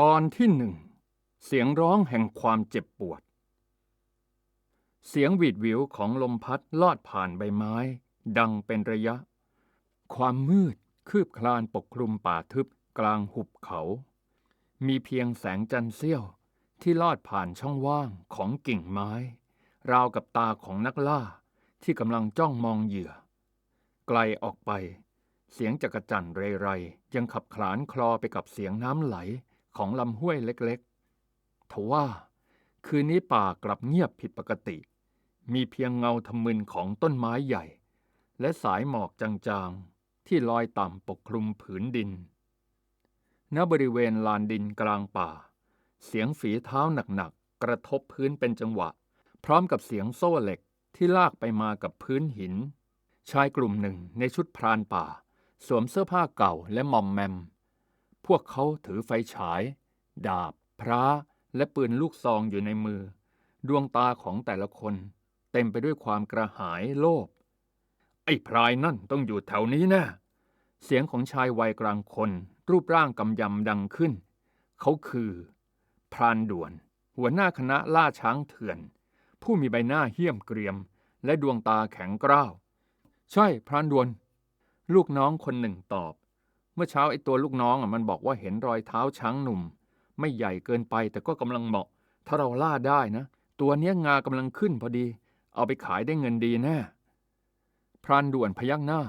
ตอนที่หนึ่งเสียงร้องแห่งความเจ็บปวด เสียงหวีดวิวของลมพัดลอดผ่านใบไม้ ดังเป็นระยะ ความมืดคืบคลานปกคลุมป่าทึบกลางหุบเขา มีเพียงแสงจันทร์เสี้ยวที่ลอดผ่านช่องว่างของกิ่งไม้ ราวกับตาของนักล่าที่กำลังจ้องมองเหยื่อ ไกลออกไป เสียงจักรจั่นเรไรยังขับขลานคลอไปกับเสียงน้ำไหล ของลำห้วยเล็กๆทว่า คืนนี้ป่ากลับเงียบผิดปกติ มีเพียงเงาทมึนของต้นไม้ใหญ่ และสายหมอกจางๆ ที่ลอยต่ำปกคลุมผืนดิน ณ บริเวณลานดินกลางป่า เสียงฝีเท้าหนักๆ กระทบพื้นเป็นจังหวะ พร้อมกับเสียงโซ่เหล็กที่ลากไปมากับพื้นหิน ชายกลุ่มหนึ่งในชุดพรานป่า สวมเสื้อผ้าเก่าและมอมแมม พวกเขาถือไฟฉาย ดาบ พระ และปืนลูกซองอยู่ในมือ ดวงตาของแต่ละคน เต็มไปด้วยความกระหายโลภ ไอ้พรายนั่นต้องอยู่แถวนี้แน่เสียงของชายวัยกลางคน รูปร่างกำยำดังขึ้น เขาคือ พรานด่วน หัวหน้าคณะล่าช้างเถื่อน ผู้มีใบหน้าเหี้ยมเกรียม และดวงตาแข็งกร้าว ใช่พรานด่วน ลูกน้องคนหนึ่งตอบ เมื่อเช้าไอ้ตัวลูกน้องอะมันบอกว่าเห็นรอยเท้าช้างหนุ่ม ไม่ใหญ่เกินไปแต่ก็กำลังเหมาะ ถ้าเราล่าได้นะ ตัวเนี้ยงากำลังขึ้นพอดี เอาไปขายได้เงินดีแน่พรานด่วนพยักหน้า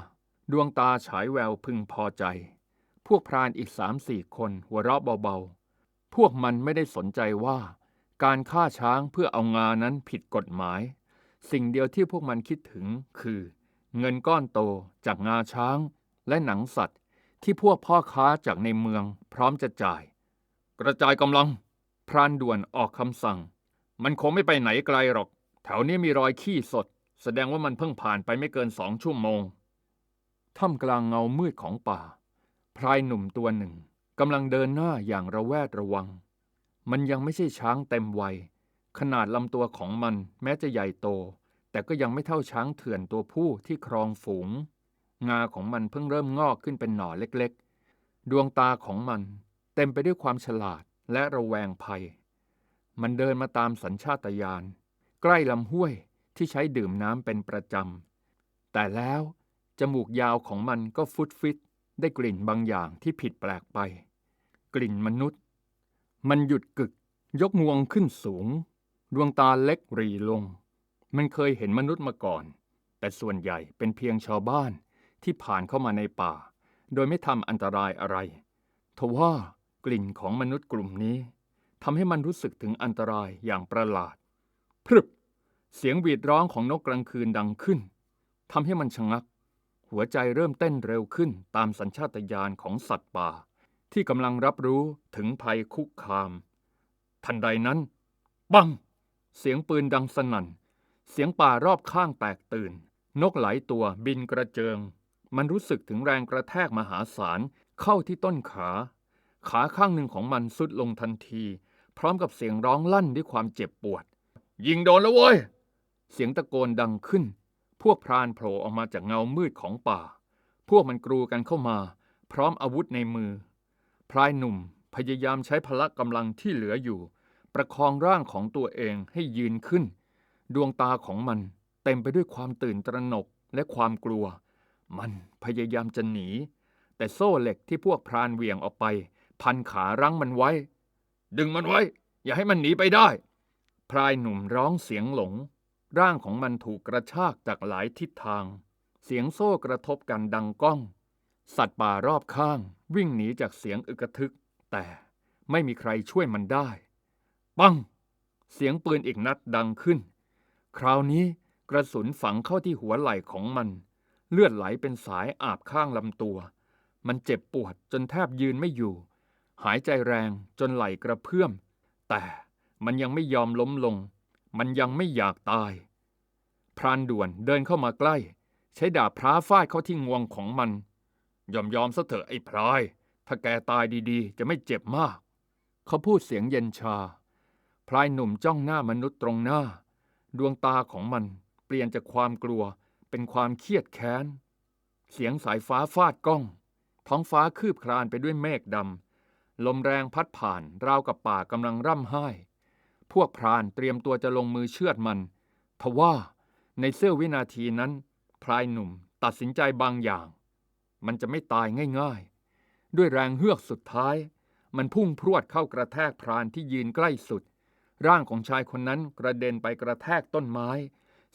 ดวงตาฉายแววพึงพอใจ พวกพรานอีกสามสี่คนหัวเราะเบาๆ พวกมันไม่ได้สนใจว่า การฆ่าช้างเพื่อเอางานั้นผิดกฎหมาย สิ่งเดียวที่พวกมันคิดถึงคือ เงินก้อนโตจากงาช้างและหนังสัตว์ ที่พวกพ่อค้าจากในเมืองพร้อมจะจ่าย กระจายกำลัง พรานด่วนออกคำสั่ง มันคงไม่ไปไหนไกลหรอก แถวนี้มีรอยขี้สด แสดงว่ามันเพิ่งผ่านไปไม่เกินสองชั่วโมงท่ามกลางเงามืดของป่า พรายหนุ่มตัวหนึ่งกำลังเดินหน้าอย่างระแวดระวัง มันยังไม่ใช่ช้างเต็มวัย ขนาดลำตัวของมันแม้จะใหญ่โต แต่ก็ยังไม่เท่าช้างเถื่อนตัวผู้ที่ครองฝูง งาของมันเพิ่งเริ่มงอกขึ้นเป็นหน่อเล็กๆ ดวงตาของมันเต็มไปด้วยความฉลาดและระแวงภัย มันเดินมาตามสัญชาตญาณใกล้ลำห้วยที่ใช้ดื่มน้ำเป็นประจำ แต่แล้วจมูกยาวของมันก็ฟุดฟิตได้กลิ่นบางอย่างที่ผิดแปลกไป กลิ่นมนุษย์ มันหยุดกึก ยกงวงขึ้นสูง ดวงตาเล็กรีลง มันเคยเห็นมนุษย์มาก่อน แต่ส่วนใหญ่เป็นเพียงชาวบ้าน ที่ผ่านเข้ามาในป่า โดยไม่ทำอันตรายอะไร ทว่ากลิ่นของมนุษย์กลุ่มนี้ทำให้มันรู้สึกถึงอันตรายอย่างประหลาด พรึบ เสียงหวีดร้องของนกกลางคืนดังขึ้นทำให้มันชะงัก หัวใจเริ่มเต้นเร็วขึ้นตามสัญชาตญาณของสัตว์ป่า ที่กำลังรับรู้ถึงภัยคุกคาม ทันใดนั้นปัง เสียงปืนดังสนั่น เสียงป่ารอบข้างแตกตื่น นกหลายตัวบินกระเจิง มันรู้สึกถึงแรงกระแทกมหาศาลเข้าที่ต้นขา ขาข้างหนึ่งของมันสุดลงทันที พร้อมกับเสียงร้องลั่นด้วยความเจ็บปวด ยิงโดนแล้วเว้ย เสียงตะโกนดังขึ้น พวกพรานโผล่ออกมาจากเงามืดของป่า พวกมันกรูกันเข้ามา พร้อมอาวุธในมือพรายหนุ่มพยายามใช้พละกำลังที่เหลืออยู่ ประคองร่างของตัวเองให้ยืนขึ้น ดวงตาของมันเต็มไปด้วยความตื่นตระหนกและความกลัว มันพยายามจะหนี แต่โซ่เหล็กที่พวกพรานเหวี่ยงออกไป พันขารั้งมันไว้ ดึงมันไว้ อย่าให้มันหนีไปได้ พรายหนุ่มร้องเสียงหลง ร่างของมันถูกกระชากจากหลายทิศทาง เสียงโซ่กระทบกันดังก้อง สัตว์ป่ารอบข้างวิ่งหนีจากเสียงอึกทึก แต่ไม่มีใครช่วยมันได้ ปัง เสียงปืนอีกนัดดังขึ้น คราวนี้กระสุนฝังเข้าที่หัวไหล่ของมัน เลือดไหลเป็นสายอาบข้างลำตัว มันเจ็บปวดจนแทบยืนไม่อยู่ หายใจแรงจนไหลกระเพื่อม แต่มันยังไม่ยอมล้มลง มันยังไม่อยากตาย พรานด่วนเดินเข้ามาใกล้ ใช้ดาบพร้าฟาดเข้าที่งวงของมัน ยอมยอมซะเถอะไอ้พราย ถ้าแกตายดีๆ จะไม่เจ็บมาก เขาพูดเสียงเย็นชา พลายหนุ่มจ้องหน้ามนุษย์ตรงหน้า ดวงตาของมันเปลี่ยนจากความกลัว เป็นความเครียดแค้น เสียงสายฟ้าฟาดก้อง ท้องฟ้าคืบคลานไปด้วยเมฆดำ ลมแรงพัดผ่าน ราวกับป่ากำลังร่ำไห้ พวกพรานเตรียมตัวจะลงมือเชือดมัน ทว่าในเสี้ยววินาทีนั้น พลายหนุ่มตัดสินใจบางอย่าง มันจะไม่ตายง่ายๆ ด้วยแรงเฮือกสุดท้าย มันพุ่งพรวดเข้ากระแทกพรานที่ยืนใกล้สุด ร่างของชายคนนั้นกระเด็นไปกระแทกต้นไม้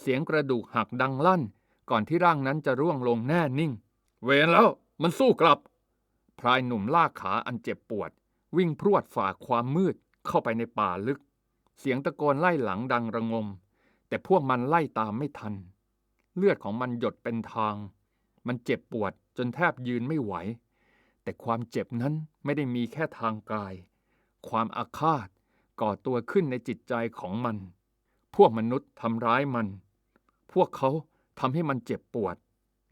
เสียงกระดูกหักดังลั่น ก่อนที่ร่างนั้นจะร่วงลงแน่นิ่ง เวรแล้วมันสู้กลับพลายหนุ่มลากขาอันเจ็บปวด วิ่งพรวดฝ่าความมืดเข้าไปในป่าลึก เสียงตะโกนไล่หลังดังระงม แต่พวกมันไล่ตามไม่ทัน เลือดของมันหยดเป็นทาง มันเจ็บปวดจนแทบยืนไม่ไหว แต่ความเจ็บนั้นไม่ได้มีแค่ทางกาย ความอาฆาตก่อตัวขึ้นในจิตใจของมัน พวกมนุษย์ทำร้ายมัน พวกเขา ทำให้มันเจ็บปวด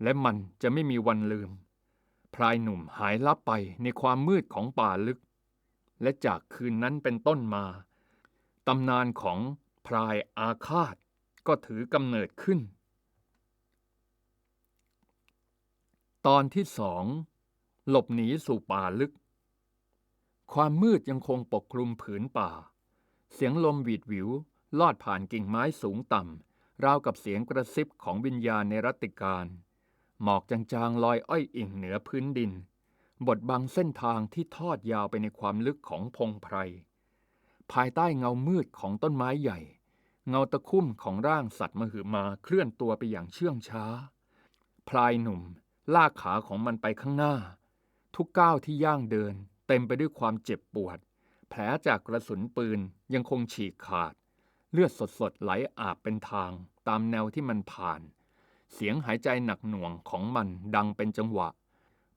และมันจะไม่มีวันลืม พลายหนุ่มหายลับไปในความมืดของป่าลึก และจากคืนนั้นเป็นต้นมาตำนานของพลายอาฆาตก็ถือกำเนิดขึ้น ตอนที่สองหลบหนีสู่ป่าลึก ความมืดยังคงปกคลุมผืนป่า เสียงลมหวีดหวิวลอดผ่านกิ่งไม้สูงต่ำ ราวกับเสียงกระซิบของวิญญาณในรัติการ หมอกจางๆลอยอ้อยอิ่งเหนือพื้นดิน บดบังเส้นทางที่ทอดยาวไปในความลึกของพงไพร ภายใต้เงามืดของต้นไม้ใหญ่ เงาตะคุ่มของร่างสัตว์มหึมาเคลื่อนตัวไปอย่างเชื่องช้า พลายหนุ่มลากขาของมันไปข้างหน้า ทุกก้าวที่ย่างเดิน เต็มไปด้วยความเจ็บปวด แผลจากกระสุนปืนยังคงฉีกขาด เลือดสดๆไหลอาบเป็นทางตามแนวที่มันผ่าน เสียงหายใจหนักหน่วงของมันดังเป็นจังหวะ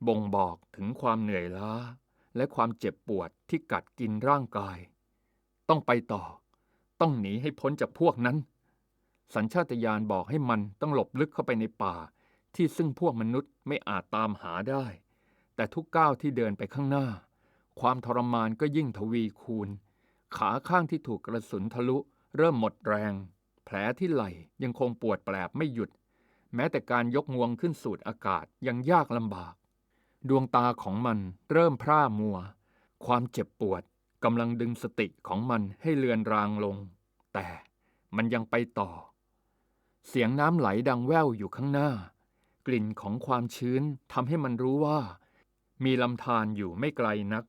บ่งบอกถึงความเหนื่อยล้า และความเจ็บปวดที่กัดกินร่างกาย ต้องไปต่อ ต้องหนีให้พ้นจากพวกนั้น สัญชาตญาณบอกให้มันต้องหลบลึกเข้าไปในป่า ที่ซึ่งพวกมนุษย์ไม่อาจตามหาได้ แต่ทุกก้าวที่เดินไปข้างหน้า ความทรมานก็ยิ่งทวีคูณ ขาข้างที่ถูกกระสุนทะลุ เริ่มหมดแรง แผลที่ไหล่ยังคงปวดแปลบไม่หยุด แม้แต่การยกงวงขึ้นสูดอากาศยังยากลำบาก ดวงตาของมันเริ่มพร่ามัว ความเจ็บปวดกำลังดึงสติของมันให้เลือนรางลง แต่มันยังไปต่อ เสียงน้ำไหลดังแว่วอยู่ข้างหน้า กลิ่นของความชื้นทำให้มันรู้ว่า มีลำธารอยู่ไม่ไกลนัก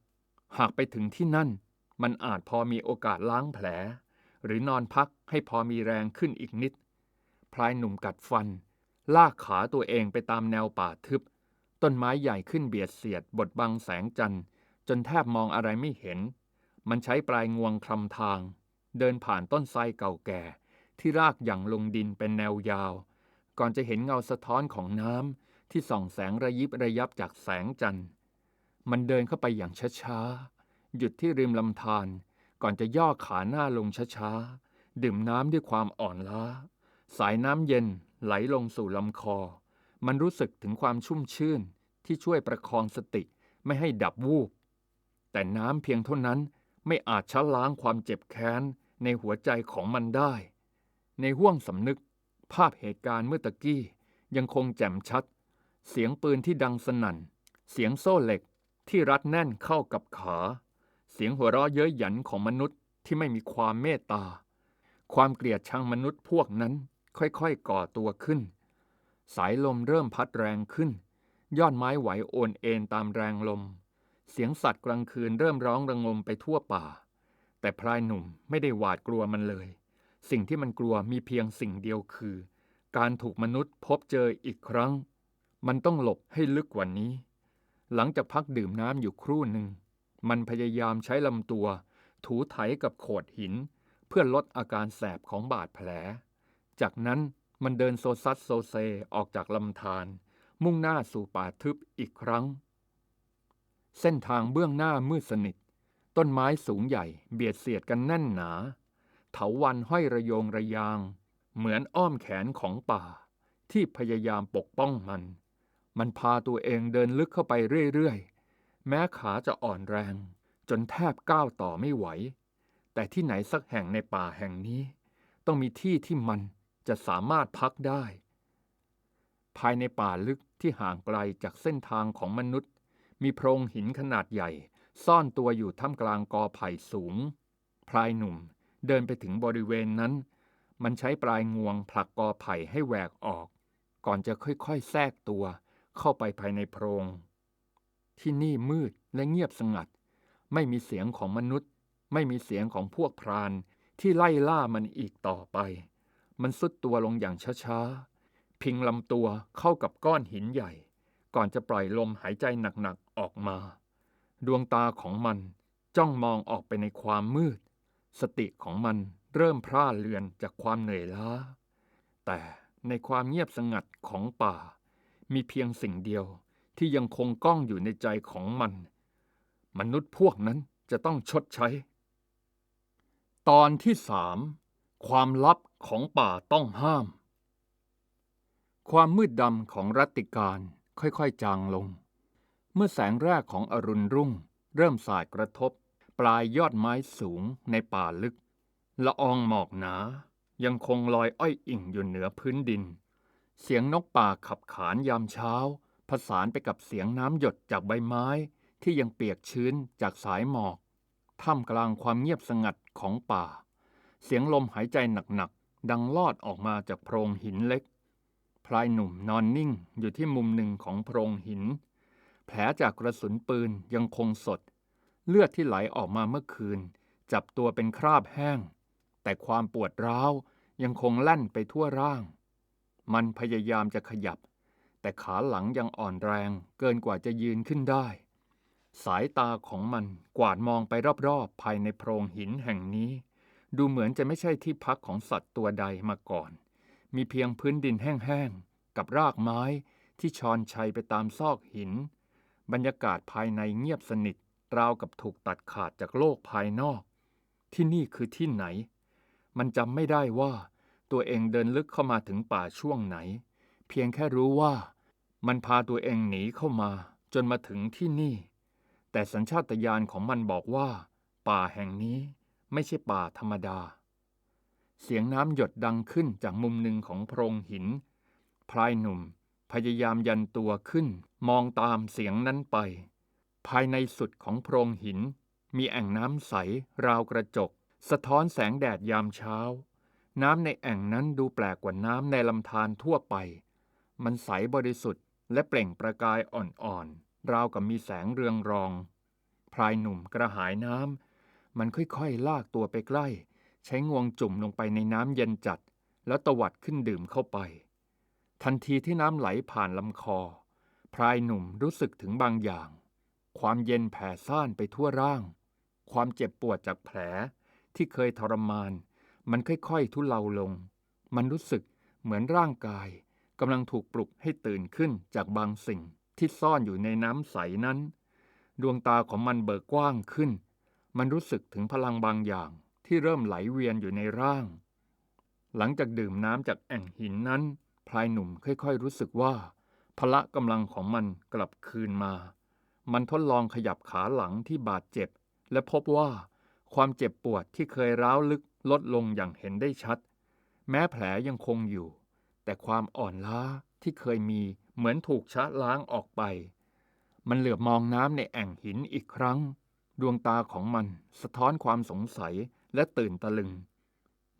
หากไปถึงที่นั่น มันอาจพอมีโอกาสล้างแผล หรือนอนพักให้พอมีแรงขึ้นอีกนิด พลายหนุ่มกัดฟัน ลากขาตัวเองไปตามแนวป่าทึบ ต้นไม้ใหญ่ขึ้นเบียดเสียดบดบังแสงจันทร์ จนแทบมองอะไรไม่เห็น มันใช้ปลายงวงคลำทาง เดินผ่านต้นไทรเก่าแก่ ที่รากหยั่งลงดินเป็นแนวยาว ก่อนจะเห็นเงาสะท้อนของน้ำที่ส่องแสงระยิบระยับจากแสงจันทร์ มันเดินเข้าไปอย่างช้าๆหยุดที่ริมลำธาร ก่อนจะย่อขาหน้าลงช้าๆ ดื่มน้ำด้วยความอ่อนล้า สายน้ำเย็นไหลลงสู่ลำคอ มันรู้สึกถึงความชุ่มชื่นที่ช่วยประคองสติไม่ให้ดับวูบ แต่น้ำเพียงเท่านั้นไม่อาจชะล้างความเจ็บแค้นในหัวใจของมันได้ ในห้วงสำนึกภาพเหตุการณ์เมื่อตะกี้ยังคงแจ่มชัด เสียงปืนที่ดังสนั่น เสียงโซ่เหล็กที่รัดแน่นเข้ากับขา เสียงหัวเราะเย้ยหยันของมนุษย์ที่ไม่มีความเมตตา ความเกลียดชังมนุษย์พวกนั้นค่อยๆก่อตัวขึ้น สายลมเริ่มพัดแรงขึ้น ยอดไม้ไหวโอนเอ็นตามแรงลม เสียงสัตว์กลางคืนเริ่มร้องระงมไปทั่วป่า แต่พลายหนุ่มไม่ได้หวาดกลัวมันเลย สิ่งที่มันกลัวมีเพียงสิ่งเดียวคือ การถูกมนุษย์พบเจออีกครั้ง มันต้องหลบให้ลึกกว่านี้ หลังจากพักดื่มน้ำอยู่ครู่หนึ่ง มันพยายามใช้ลำตัว ถูไถกับโขดหิน เพื่อลดอาการแสบของบาดแผล จากนั้นมันเดินโซซัดโซเซออกจากลำธารมุ่งหน้าสู่ป่าทึบอีกครั้ง เส้นทางเบื้องหน้ามืดสนิท ต้นไม้สูงใหญ่เบียดเสียดกันแน่นหนา เถาวันห้อยระโยงระยาง เหมือนอ้อมแขนของป่า ที่พยายามปกป้องมัน มันพาตัวเองเดินลึกเข้าไปเรื่อยๆ แม้ขาจะอ่อนแรง จนแทบก้าวต่อไม่ไหว แต่ที่ไหนสักแห่งในป่าแห่งนี้ ต้องมีที่ที่มันจะสามารถพักได้ ภายในป่าลึกที่ห่างไกลจากเส้นทางของมนุษย์ มีโพรงหินขนาดใหญ่ ซ่อนตัวอยู่ท่ามกลางกอไผ่สูง พลายหนุ่มเดินไปถึงบริเวณนั้น มันใช้ปลายงวงผลักกอไผ่ให้แหวกออก ก่อนจะค่อยๆ แทรกตัวเข้าไปภายในโพรง ที่นี่มืดและเงียบสงัด ไม่มีเสียงของมนุษย์ ไม่มีเสียงของพวกพรานที่ไล่ล่ามันอีกต่อไป มันสุดตัวลงอย่างช้าๆ พิงลำตัวเข้ากับก้อนหินใหญ่ ก่อนจะปล่อยลมหายใจหนักๆ ออกมา ดวงตาของมันจ้องมองออกไปในความมืด สติของมันเริ่มพร่าเลือนจากความเหนื่อยล้า แต่ในความเงียบสงัดของป่า มีเพียงสิ่งเดียว ที่ยังคงก้องอยู่ในใจของมัน มนุษย์พวกนั้นจะต้องชดใช้ ตอนที่สามความลับของป่าต้องห้าม ความมืดดำของรัติการค่อยๆจางลง เมื่อแสงแรกของอรุณรุ่ง เริ่มสาดกระทบ ปลายยอดไม้สูงในป่าลึก ละอองหมอกหนา ยังคงลอยอ้อยอิ่งอยู่เหนือพื้นดิน เสียงนกป่าขับขานยามเช้า ผสานไปกับเสียงน้ำหยดจากใบไม้ที่ยังเปียกชื้นจากสายหมอก ท่ามกลางความเงียบสงัดของป่า เสียงลมหายใจหนักๆ ดังลอดออกมาจากโพรงหินเล็ก พลายหนุ่มนอนนิ่งอยู่ที่มุมหนึ่งของโพรงหิน แผลจากกระสุนปืนยังคงสด เลือดที่ไหลออกมาเมื่อคืน จับตัวเป็นคราบแห้ง แต่ความปวดร้าวยังคงแล่นไปทั่วร่าง มันพยายามจะขยับ แต่ขาหลังยังอ่อนแรงเกินกว่าจะยืนขึ้นได้ สายตาของมันกวาดมองไปรอบๆ ภายในโพรงหินแห่งนี้ ดูเหมือนจะไม่ใช่ที่พักของสัตว์ตัวใดมาก่อน มีเพียงพื้นดินแห้งๆ กับรากไม้ที่ชอนชัยไปตามซอกหิน บรรยากาศภายในเงียบสนิทราวกับถูกตัดขาดจากโลกภายนอก ที่นี่คือที่ไหน มันจำไม่ได้ว่าตัวเองเดินลึกเข้ามาถึงป่าช่วงไหน เพียงแค่รู้ว่า มันพาตัวเองหนีเข้ามาจนมาถึงที่นี่ แต่สัญชาตญาณของมันบอกว่า ป่าแห่งนี้ไม่ใช่ป่าธรรมดา เสียงน้ำหยดดังขึ้นจากมุมหนึ่งของโพรงหินพลายหนุ่มพยายามยันตัวขึ้น มองตามเสียงนั้นไป ภายในสุดของโพรงหิน มีแอ่งน้ำใส ราวกระจก สะท้อนแสงแดดยามเช้า น้ำในแอ่งนั้นดูแปลกกว่าน้ำในลำธารทั่วไป มันใสบริสุทธิ์และเปล่งประกายอ่อนๆ ราวกับมีแสงเรืองรองพลายหนุ่มกระหายน้ำ มันค่อยๆ ลากตัวไปใกล้ ใช้งวงจุ่มลงไปในน้ำเย็นจัด แล้วตวัดขึ้นดื่มเข้าไป ทันทีที่น้ำไหลผ่านลำคอพลายหนุ่มรู้สึกถึงบางอย่าง ความเย็นแผ่ซ่านไปทั่วร่าง ความเจ็บปวดจากแผลที่เคยทรมาน มันค่อยๆ ทุเลาลง มันรู้สึกเหมือนร่างกาย กำลังถูกปลุกให้ตื่นขึ้นจากบางสิ่งที่ซ่อนอยู่ในน้ำใสนั้น ดวงตาของมันเบิกกว้างขึ้น มันรู้สึกถึงพลังบางอย่างที่เริ่มไหลเวียนอยู่ในร่าง หลังจากดื่มน้ำจากแอ่งหินนั้น พลายหนุ่มค่อยๆรู้สึกว่า พละกำลังของมันกลับคืนมา มันทดลองขยับขาหลังที่บาดเจ็บ และพบว่าความเจ็บปวดที่เคยร้าวลึกลดลงอย่างเห็นได้ชัด แม้แผลยังคงอยู่ แต่ความอ่อนล้าที่เคยมีเหมือนถูกชะล้างออกไป มันเหลือบมองน้ำในแอ่งหินอีกครั้ง ดวงตาของมันสะท้อนความสงสัยและตื่นตะลึง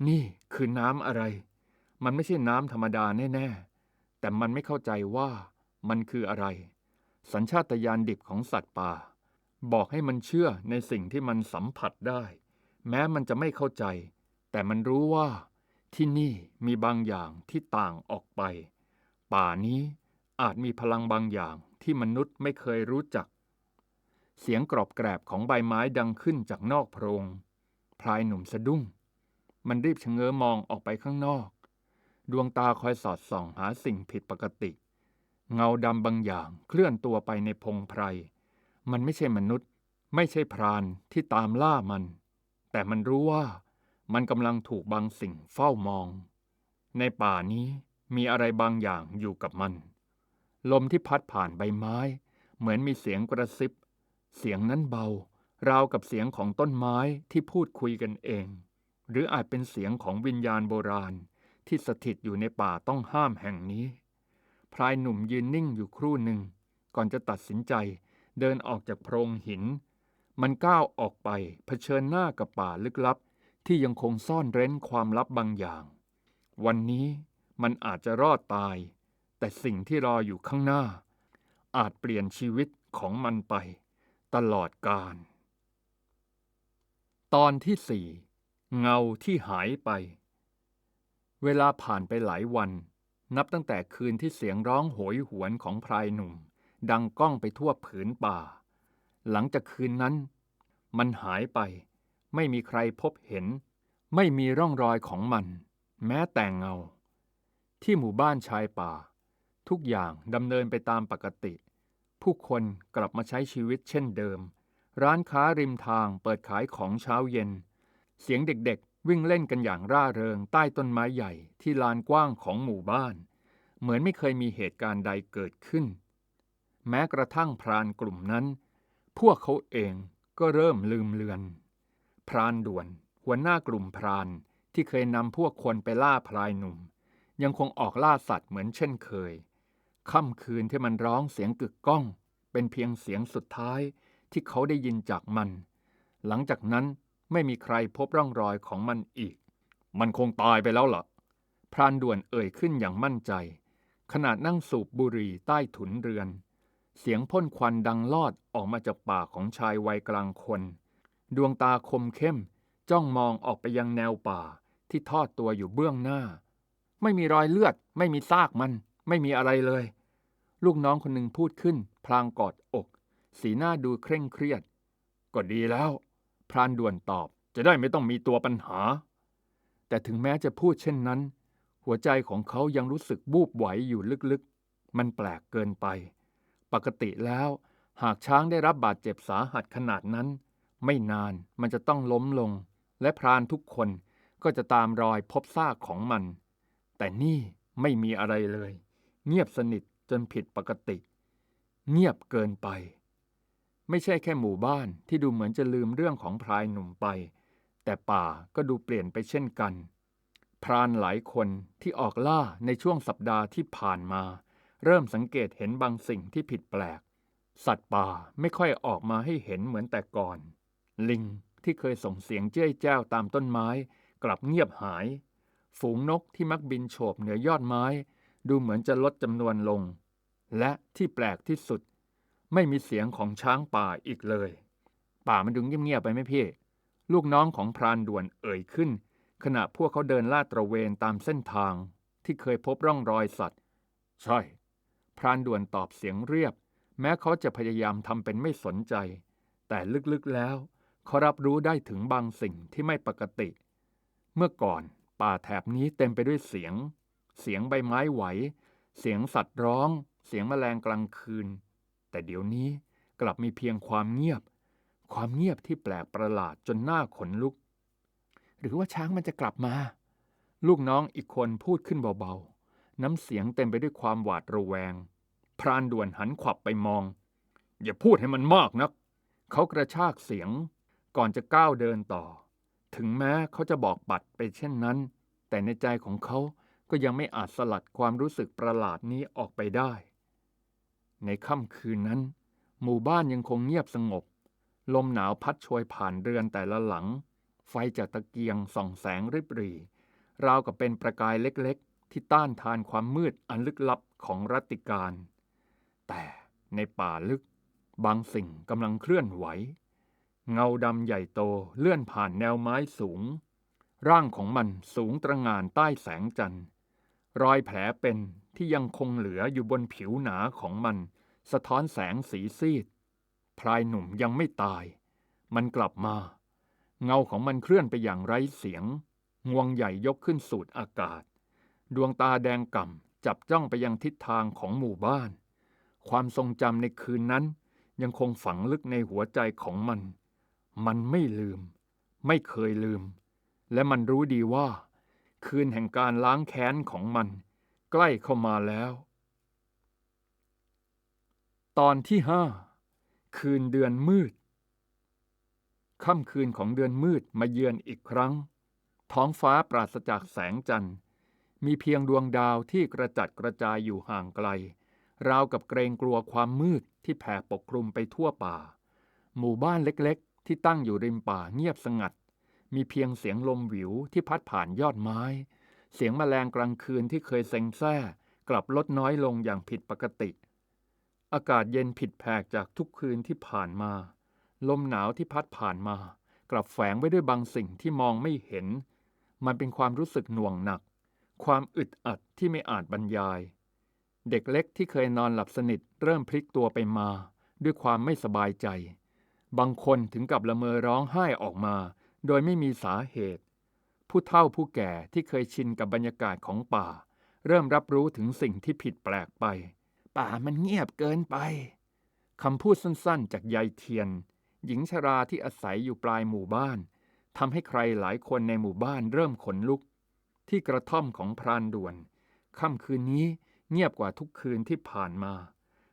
นี่คือน้ำอะไร มันไม่ใช่น้ำธรรมดาแน่ๆ แต่มันไม่เข้าใจว่ามันคืออะไร สัญชาตญาณดิบของสัตว์ป่า บอกให้มันเชื่อในสิ่งที่มันสัมผัสได้ แม้มันจะไม่เข้าใจ แต่มันรู้ว่า ที่นี่มีบางอย่างที่ต่างออกไป ป่านี้อาจมีพลังบางอย่างที่มนุษย์ไม่เคยรู้จัก เสียงกรอบแกรบของใบไม้ดังขึ้นจากนอกโพรง พลายหนุ่มสะดุ้ง มันรีบชะเง้อมองออกไปข้างนอก ดวงตาคอยสอดส่องหาสิ่งผิดปกติ เงาดำบางอย่างเคลื่อนตัวไปในพงไพร มันไม่ใช่มนุษย์ ไม่ใช่พรานที่ตามล่ามัน แต่มันรู้ว่า มันกำลังถูกบางสิ่งเฝ้ามอง ในป่านี้มีอะไรบางอย่างอยู่กับมัน ลมที่พัดผ่านใบไม้ เหมือนมีเสียงกระซิบ เสียงนั้นเบา ราวกับเสียงของต้นไม้ที่พูดคุยกันเอง หรืออาจเป็นเสียงของวิญญาณโบราณ ที่สถิตอยู่ในป่าต้องห้ามแห่งนี้พลายหนุ่มยืนนิ่งอยู่ครู่หนึ่ง ก่อนจะตัดสินใจเดินออกจากโพรงหิน มันก้าวออกไปเผชิญหน้ากับป่าลึกลับ ที่ยังคงซ่อนเร้นความลับบางอย่าง วันนี้มันอาจจะรอดตาย แต่สิ่งที่รออยู่ข้างหน้า อาจเปลี่ยนชีวิตของมันไป ตลอดกาลตอนที่สี่เงาที่หายไป เวลาผ่านไปหลายวัน นับตั้งแต่คืนที่เสียงร้องโหยหวนของพรายหนุ่ม ดังก้องไปทั่วผืนป่า หลังจากคืนนั้น มันหายไป ไม่มีใครพบเห็น ไม่มีร่องรอยของมัน แม้แต่เงา ที่หมู่บ้านชายป่า ทุกอย่างดำเนินไปตามปกติ ผู้คนกลับมาใช้ชีวิตเช่นเดิม ร้านค้าริมทางเปิดขายของเช้าเย็น เสียงเด็กๆ วิ่งเล่นกันอย่างร่าเริงใต้ต้นไม้ใหญ่ที่ลานกว้างของหมู่บ้าน เหมือนไม่เคยมีเหตุการณ์ใดเกิดขึ้น แม้กระทั่งพรานกลุ่มนั้น พวกเขาเองก็เริ่มลืมเลือน พรานด่วน หัวหน้ากลุ่มพรานที่เคยนำพวกคนไปล่าพรายหนุ่ม ยังคงออกล่าสัตว์เหมือนเช่นเคย ค่ำคืนที่มันร้องเสียงกึกก้อง เป็นเพียงเสียงสุดท้ายที่เขาได้ยินจากมัน หลังจากนั้นไม่มีใครพบร่องรอยของมันอีก มันคงตายไปแล้วล่ะ พรานด่วนเอ่ยขึ้นอย่างมั่นใจขณะนั่งสูบบุหรี่ใต้ถุนเรือน เสียงพ่นควันดังลอดออกมาจากปากของชายวัยกลางคน ดวงตาคมเข้ม จ้องมองออกไปยังแนวป่าที่ทอดตัวอยู่เบื้องหน้า ไม่มีรอยเลือด ไม่มีซากมัน ไม่มีอะไรเลย ลูกน้องคนหนึ่งพูดขึ้น พลางกอดอก สีหน้าดูเคร่งเครียด ก็ดีแล้ว พรานด่วนตอบจะได้ไม่ต้องมีตัวปัญหา แต่ถึงแม้จะพูดเช่นนั้น หัวใจของเขายังรู้สึกบูบไหวอยู่ลึกๆ มันแปลกเกินไป ปกติแล้ว หากช้างได้รับบาดเจ็บสาหัสขนาดนั้น ไม่นานมันจะต้องล้มลง และพรานทุกคนก็จะตามรอยพบซากของมัน แต่นี่ไม่มีอะไรเลย เงียบสนิทจนผิดปกติ เงียบเกินไป ไม่ใช่แค่หมู่บ้านที่ดูเหมือนจะลืมเรื่องของพรายหนุ่มไป แต่ป่าก็ดูเปลี่ยนไปเช่นกัน พรานหลายคนที่ออกล่าในช่วงสัปดาห์ที่ผ่านมา เริ่มสังเกตเห็นบางสิ่งที่ผิดแปลก สัตว์ป่าไม่ค่อยออกมาให้เห็นเหมือนแต่ก่อน ลิงที่เคยส่งเสียงเจ้ยแจ้วตามต้นไม้ กลับเงียบหาย ฝูงนกที่มักบินโฉบเหนือยอดไม้ ดูเหมือนจะลดจำนวนลง และที่แปลกที่สุด ไม่มีเสียงของช้างป่าอีกเลย ป่ามันดูเงียบๆไปไหมพี่ลูกน้องของพรานด่วนเอ่ยขึ้น ขณะพวกเขาเดินลาดตระเวนตามเส้นทาง ที่เคยพบร่องรอยสัตว์ ใช่ พรานด่วนตอบเสียงเรียบ แม้เขาจะพยายามทำเป็นไม่สนใจ แต่ลึกๆแล้ว เขารับรู้ได้ถึงบางสิ่งที่ไม่ปกติ เมื่อก่อนป่าแถบนี้เต็มไปด้วยเสียง เสียงใบไม้ไหว เสียงสัตว์ร้อง เสียงแมลงกลางคืน แต่เดี๋ยวนี้กลับมีเพียงความเงียบ ความเงียบที่แปลกประหลาดจนหน้าขนลุก หรือว่าช้างมันจะกลับมา ลูกน้องอีกคนพูดขึ้นเบาๆ น้ำเสียงเต็มไปด้วยความหวาดระแวง พรานด่วนหันขวับไปมอง อย่าพูดให้มันมากนัก เขากระชากเสียง ก่อนจะก้าวเดินต่อ ถึงแม้เขาจะบอกปัดไปเช่นนั้น แต่ในใจของเขาก็ยังไม่อาจสลัดความรู้สึกประหลาดนี้ออกไปได้ ในค่ำคืนนั้น หมู่บ้านยังคงเงียบสงบ ลมหนาวพัดโชยผ่านเรือนแต่ละหลัง ไฟจากตะเกียงส่องแสงริบหรี่ ราวกับเป็นประกายเล็กๆ ที่ต้านทานความมืดอันลึกลับของรัตติการ แต่ในป่าลึกบางสิ่งกำลังเคลื่อนไหว เงาดำใหญ่โตเลื่อนผ่านแนวไม้สูง ร่างของมันสูงตระงานใต้แสงจันทร์ รอยแผลเป็นที่ยังคงเหลืออยู่บนผิวหนาของมัน สะท้อนแสงสีซีด พลายหนุ่มยังไม่ตาย มันกลับมา เงาของมันเคลื่อนไปอย่างไร้เสียง งวงใหญ่ยกขึ้นสูดอากาศ ดวงตาแดงก่ำจับจ้องไปยังทิศทางของหมู่บ้าน ความทรงจำในคืนนั้นยังคงฝังลึกในหัวใจของมัน มันไม่ลืม ไม่เคยลืม และมันรู้ดีว่า คืนแห่งการล้างแค้นของมัน ใกล้เข้ามาแล้ว ตอนที่ห้าคืนเดือนมืด ค่ำคืนของเดือนมืดมาเยือนอีกครั้ง ท้องฟ้าปราศจากแสงจันทร์มีเพียงดวงดาวที่กระจัดกระจายอยู่ห่างไกล ราวกับเกรงกลัวความมืดที่แผ่ปกคลุมไปทั่วป่า หมู่บ้านเล็ก ที่ตั้งอยู่ริมป่าเงียบสงัด มีเพียงเสียงลมหวิวที่พัดผ่านยอดไม้ เสียงแมลงกลางคืนที่เคยเซ็งแซ่กลับลดน้อยลงอย่างผิดปกติ อากาศเย็นผิดแผกจากทุกคืนที่ผ่านมา ลมหนาวที่พัดผ่านมา กลับแฝงไว้ด้วยบางสิ่งที่มองไม่เห็น มันเป็นความรู้สึกหน่วงหนัก ความอึดอัดที่ไม่อาจบรรยาย เด็กเล็กที่เคยนอนหลับสนิทเริ่มพลิกตัวไปมา ด้วยความไม่สบายใจ บางคนถึงกับละเมอร้องไห้ออกมา โดยไม่มีสาเหตุ ผู้เฒ่าผู้แก่ที่เคยชินกับบรรยากาศของป่า เริ่มรับรู้ถึงสิ่งที่ผิดแปลกไป ป่ามันเงียบเกินไปคำพูดสั้นๆ จากยายเทียน หญิงชราที่อาศัยอยู่ปลายหมู่บ้านทำให้ใครหลายคนในหมู่บ้านเริ่มขนลุก ที่กระท่อมของพรานด่วนค่ำคืนนี้เงียบกว่าทุกคืนที่ผ่านมา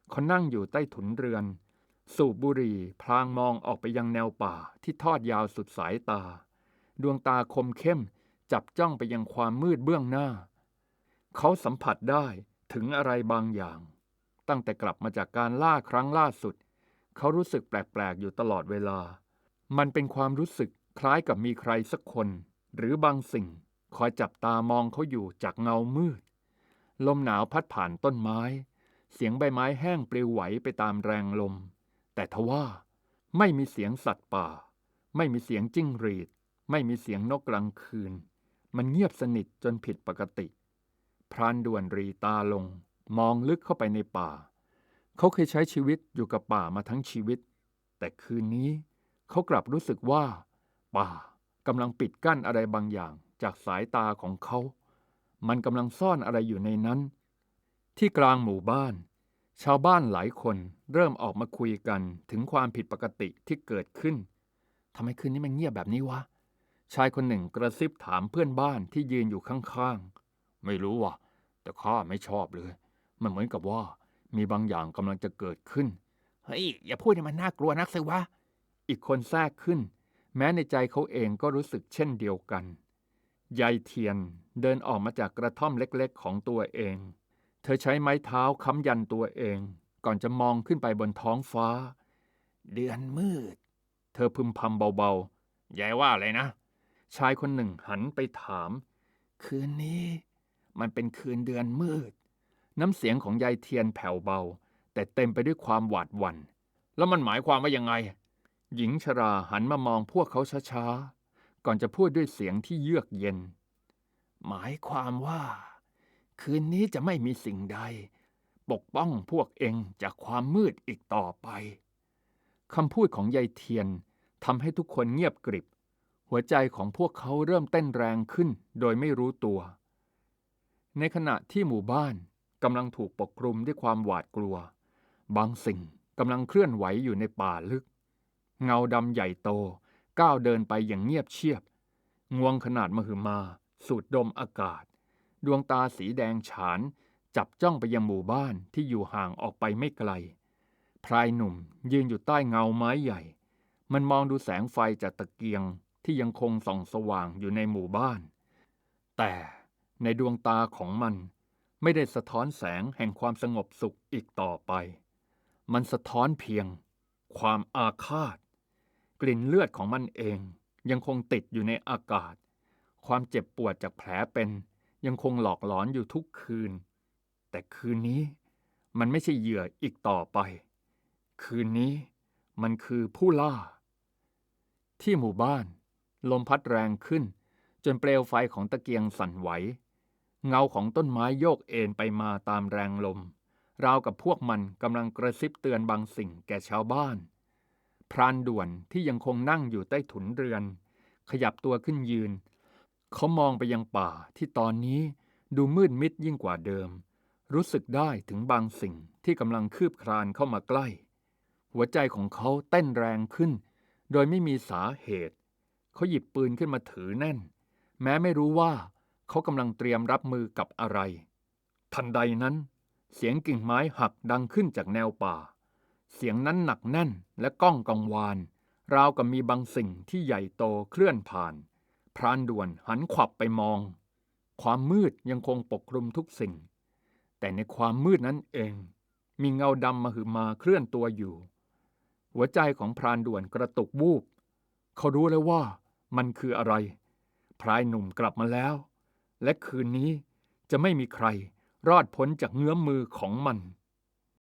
เขานั่งอยู่ใต้ถุนเรือน สูบบุหรี่พลางมองออกไปยังแนวป่าที่ทอดยาวสุดสายตา ดวงตาคมเข้มจับจ้องไปยังความมืดเบื้องหน้า เขาสัมผัสได้ถึงอะไรบางอย่าง ตั้งแต่กลับมาจากการล่าครั้งล่าสุด เขารู้สึกแปลก ๆ อยู่ตลอดเวลา มันเป็นความรู้สึกคล้ายกับมีใครสักคน หรือบางสิ่ง คอยจับตามองเขาอยู่จากเงามืด ลมหนาวพัดผ่านต้นไม้ เสียงใบไม้แห้งปลิวไหวไปตามแรงลม แต่ทว่าไม่มีเสียงสัตว์ป่า ไม่มีเสียงจิ้งหรีด ไม่มีเสียงนกกลางคืน มันเงียบสนิทจนผิดปกติ พรานด่วนรีตาลง มองลึกเข้าไปในป่า เขาเคยใช้ชีวิตอยู่กับป่ามาทั้งชีวิต แต่คืนนี้เขากลับรู้สึกว่า ป่ากำลังปิดกั้นอะไรบางอย่างจากสายตาของเขา มันกำลังซ่อนอะไรอยู่ในนั้น ที่กลางหมู่บ้าน ชาวบ้านหลายคนเริ่มออกมาคุยกันถึงความผิดปกติที่เกิดขึ้นทำไมคืนนี้มันเงียบแบบนี้วะ ชายคนหนึ่งกระซิบถามเพื่อนบ้านที่ยืนอยู่ข้างๆ ไม่รู้ว่ะ แต่ข้าไม่ชอบเลย มันเหมือนกับว่ามีบางอย่างกำลังจะเกิดขึ้น เฮ้ย อย่าพูดให้มันน่ากลัวนักสิวะ อีกคนแทรกขึ้น แม้ในใจเขาเองก็รู้สึกเช่นเดียวกัน ยายเทียนเดินออกมาจากกระท่อมเล็กๆ ของตัวเอง ธอใช้ไม้เท้าค้ำยันตัวเอง ก่อนจะมองขึ้นไปบนท้องฟ้า เดือนมืด เธอพึมพำเบาๆยายว่าอะไรนะ ชายคนหนึ่งหันไปถาม คืนนี้ มันเป็นคืนเดือนมืด น้ำเสียงของยายเทียนแผ่วเบา แต่เต็มไปด้วยความหวาดหวัน่น แล้วมันหมายความว่ายังไง หญิงชราหันมามองพวกเขาช้าๆ ก่อนจะพูดด้วยเสียงที่เยือกเย็น หมายความว่า คืนนี้จะไม่มีสิ่งใด ปกป้องพวกเองจากความมืดอีกต่อไปคำพูดของยายเทียนทำให้ทุกคนเงียบกริบ หัวใจของพวกเขาเริ่มเต้นแรงขึ้นโดยไม่รู้ตัว ในขณะที่หมู่บ้านกำลังถูกปกคลุมด้วยความหวาดกลัว บางสิ่งกำลังเคลื่อนไหวอยู่ในป่าลึก เงาดำใหญ่โตก้าวเดินไปอย่างเงียบเชียบ งวงขนาดมหึมา สูดดมอากาศ ดวงตาสีแดงฉาน จับจ้องไปยังหมู่บ้านที่อยู่ห่างออกไปไม่ไกล พรายหนุ่มยืนอยู่ใต้เงาไม้ใหญ่ มันมองดูแสงไฟจากตะเกียงที่ยังคงส่องสว่างอยู่ในหมู่บ้าน แต่ในดวงตาของมันไม่ได้สะท้อนแสงแห่งความสงบสุขอีกต่อไป มันสะท้อนเพียง ความอาฆาต กลิ่นเลือดของมันเองยังคงติดอยู่ในอากาศ ความเจ็บปวดจากแผลเป็น ยังคงหลอกหลอนอยู่ทุกคืน แต่คืนนี้มันไม่ใช่เหยื่ออีกต่อไป คืนนี้มันคือผู้ล่า ที่หมู่บ้าน ลมพัดแรงขึ้น จนเปลวไฟของตะเกียงสั่นไหว เงาของต้นไม้โยกเอ็นไปมาตามแรงลม ราวกับพวกมันกำลังกระซิบเตือนบางสิ่งแก่ชาวบ้าน พรานด่วนที่ยังคงนั่งอยู่ใต้ถุนเรือน ขยับตัวขึ้นยืน เขามองไปยังป่าที่ตอนนี้ดูมืดมิดยิ่งกว่าเดิม รู้สึกได้ถึงบางสิ่งที่กำลังคืบคลานเข้ามาใกล้ หัวใจของเขาเต้นแรงขึ้น โดยไม่มีสาเหตุ เขาหยิบปืนขึ้นมาถือแน่น แม้ไม่รู้ว่าเขากำลังเตรียมรับมือกับอะไร ทันใดนั้น เสียงกิ่งไม้หักดังขึ้นจากแนวป่า เสียงนั้นหนักแน่นและก้องกังวาน ราวกับมีบางสิ่งที่ใหญ่โตเคลื่อนผ่าน พรานด่วนหันขวับไปมอง ความมืดยังคงปกคลุมทุกสิ่ง แต่ในความมืดนั้นเอง มีเงาดำมาหือมาเคลื่อนตัวอยู่ หัวใจของพรานด่วนกระตุกวูบ เขารู้แล้วว่ามันคืออะไร พรายหนุ่มกลับมาแล้ว และคืนนี้จะไม่มีใครรอดพ้นจากเงื้อมมือของมัน